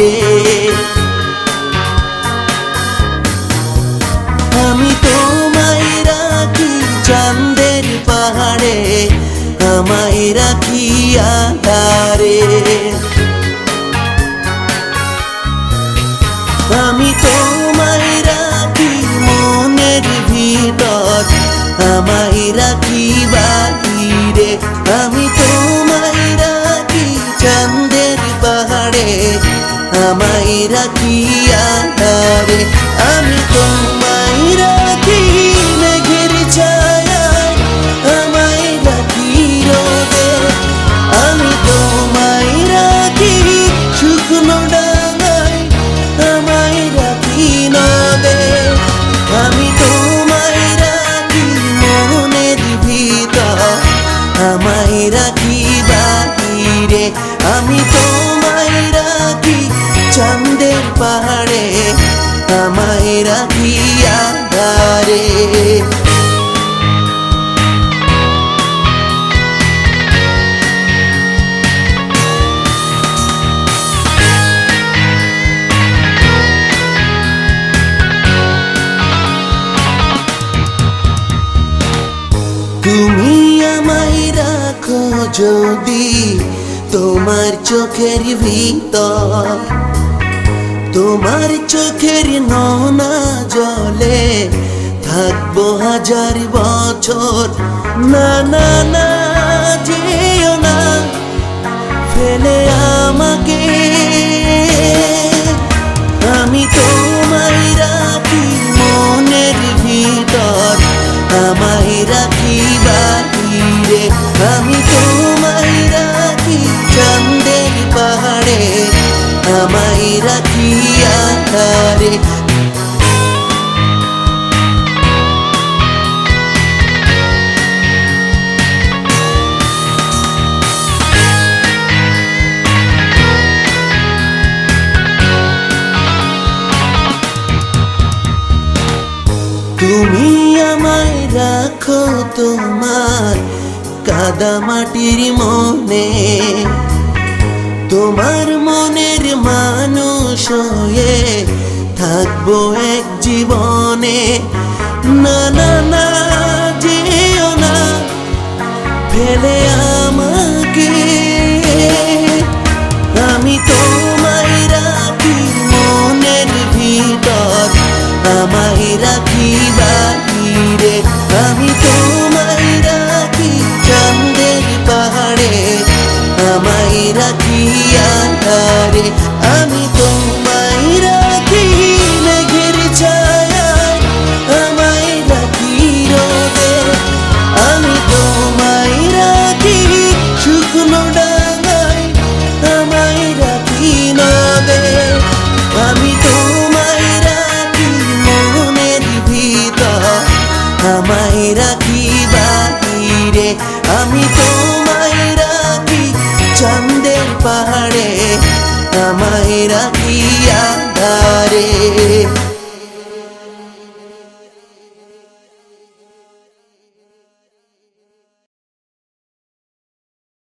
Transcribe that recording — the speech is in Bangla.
রাখি আমি তোমায় রাখি চান্দের পাহাড়ে আমায় রাখি আধারে। আমায় রাখি যদি তোমার চোখের ভিতর, তোমার চোখের ননা জলে থাকব হাজার বছর। না না না, যেও না, ফেলে আমাকে। আমি তোমায় রাখি মনের ভিতর, আমায় রাখি বাহিরে আমি আমায় রাখি আধারে তুমি আমায় রাখো তোমার কাদা মাটির মনে। তোমার মনের মানুষ হয়ে থাকব এক জীবনে। না না না আমি তোমায় রাখি মেঘের ছায়া, আমায় রাখি রোদে। আমি তোমায় রাখি শুকনো ডাঙায়, আমায় রাখি নদে। আমি তোমায় রাখি মনের ভিতর, আমায় রাখি বাহিরে। আমি তোমায় রাখি চান্দের পাহাড় way.